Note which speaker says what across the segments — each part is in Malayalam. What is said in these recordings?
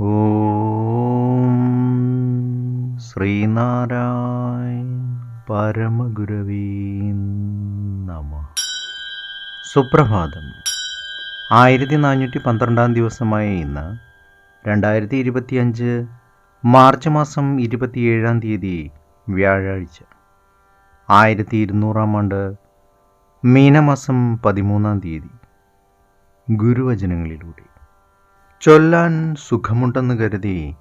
Speaker 1: ഓം ശ്രീനാരായണ പരമഗുരവീ നമ. സുപ്രഭാതം. ആയിരത്തി നാനൂറ്റി പന്ത്രണ്ടാം ദിവസമായ ഇന്ന് രണ്ടായിരത്തി ഇരുപത്തിയഞ്ച് മാർച്ച് മാസം ഇരുപത്തിയേഴാം തീയതി വ്യാഴാഴ്ച. ആയിരത്തി ഇരുന്നൂറാം ആണ്ട് മീനമാസം പതിമൂന്നാം തീയതി. ഗുരുവചനങ്ങളിലൂടെ. ചൊല്ലാൻ സുഖമുണ്ടെന്ന് കരുതി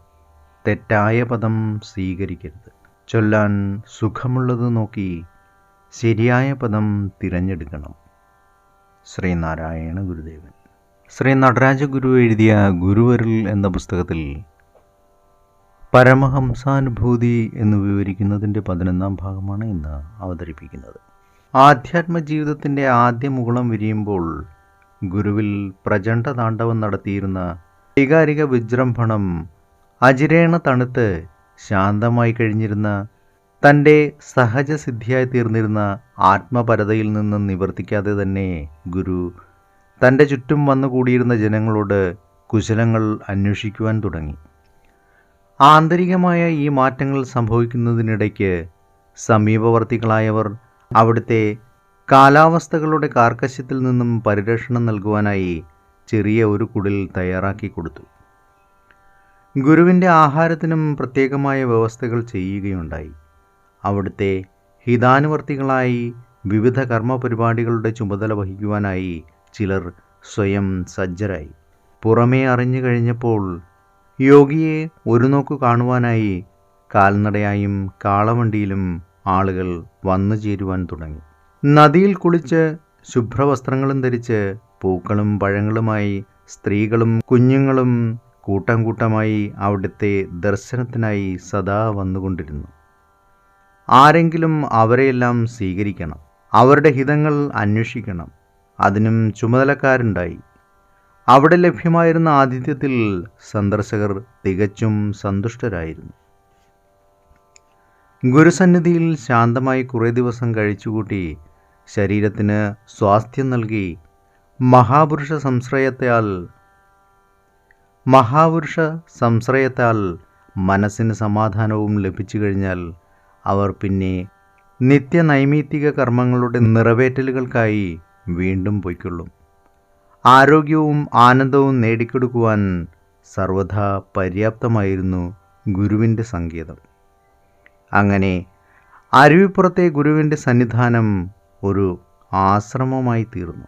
Speaker 1: തെറ്റായ പദം സ്വീകരിക്കരുത്. ചൊല്ലാൻ സുഖമുള്ളത് നോക്കി ശരിയായ പദം തിരഞ്ഞെടുക്കണം. ശ്രീനാരായണ ഗുരുദേവൻ. ശ്രീ നടരാജ ഗുരു എഴുതിയ ഗുരുവരിൽ എന്ന പുസ്തകത്തിൽ പരമഹംസാനുഭൂതി എന്ന് വിവരിക്കുന്നതിന്റെ പതിനൊന്നാം ഭാഗമാണ് ഇന്ന് അവതരിപ്പിക്കുന്നത്. ആധ്യാത്മ ജീവിതത്തിന്റെ ആദ്യ മുകുളം വിരിയുമ്പോൾ ഗുരുവിൽ പ്രചണ്ഡ താണ്ഡവം നടത്തിയിരുന്ന വൈകാരിക വിജൃംഭണം അജിരേണ തണുത്ത് ശാന്തമായി കഴിഞ്ഞിരുന്ന തന്റെ സഹജസിദ്ധിയായി തീർന്നിരുന്ന ആത്മപരതയിൽ നിന്ന് നിവർത്തിക്കാതെ തന്നെ ഗുരു തന്റെ ചുറ്റും വന്നുകൂടിയിരുന്ന ജനങ്ങളോട് കുശലങ്ങൾ അന്വേഷിക്കുവാൻ തുടങ്ങി. ആന്തരികമായ ഈ മാറ്റങ്ങൾ സംഭവിക്കുന്നതിനിടയ്ക്ക് സമീപവർത്തികളായവർ അവിടുത്തെ കാലാവസ്ഥകളുടെ കാർക്കശ്യത്തിൽ നിന്നും പരിരക്ഷണം നൽകുവാനായി ചെറിയ ഒരു കുടിൽ തയ്യാറാക്കി കൊടുത്തു. ഗുരുവിന്റെ ആഹാരത്തിനും പ്രത്യേകമായ വ്യവസ്ഥകൾ ചെയ്യുകയുണ്ടായി. അവിടുത്തെ ഹിതാനുവർത്തികളായി വിവിധ കർമ്മ പരിപാടികളുടെ ചുമതല വഹിക്കുവാനായി ചിലർ സ്വയം സജ്ജരായി. പുറമേ അറിഞ്ഞു കഴിഞ്ഞപ്പോൾ യോഗിയെ ഒരു നോക്കു കാണുവാനായി കാൽനടയായും കാളവണ്ടിയിലും ആളുകൾ വന്നു ചേരുവാൻ തുടങ്ങി. നദിയിൽ കുളിച്ച് ശുഭ്രവസ്ത്രങ്ങളും ധരിച്ച് പൂക്കളും പഴങ്ങളുമായി സ്ത്രീകളും കുഞ്ഞുങ്ങളും കൂട്ടം കൂട്ടമായി അവിടുത്തെ ദർശനത്തിനായി സദാ വന്നുകൊണ്ടിരുന്നു. ആരെങ്കിലും അവരെയെല്ലാം സ്വീകരിക്കണം. അവരുടെ ഹിതങ്ങൾ അന്വേഷിക്കണം. അതിനും ചുമതലക്കാരുണ്ടായി. അവിടെ ലഭ്യമായിരുന്ന ആതിഥ്യത്തിൽ സന്ദർശകർ തികച്ചും സന്തുഷ്ടരായിരുന്നു. ഗുരുസന്നിധിയിൽ ശാന്തമായി കുറേ ദിവസം കഴിച്ചുകൂട്ടി ശരീരത്തിന് സ്വാസ്ഥ്യം നൽകി മഹാപുരുഷ സംശ്രയത്താൽ മഹാപുരുഷ സംശ്രയത്താൽ മനസ്സിന് സമാധാനവും ലഭിച്ചു കഴിഞ്ഞാൽ അവർ പിന്നെ നിത്യനൈമിത്തിക കർമ്മങ്ങളുടെ നിറവേറ്റലുകൾക്കായി വീണ്ടും പൊയ്ക്കൊള്ളും. ആരോഗ്യവും ആനന്ദവും നേടിക്കൊടുക്കുവാൻ സർവഥാ പര്യാപ്തമായിരുന്നു ഗുരുവിന്റെ സങ്കേതം. അങ്ങനെ അരുവിപ്പുറത്തെ ഗുരുവിന്റെ സന്നിധാനം ഒരു ആശ്രമമായി തീർന്നു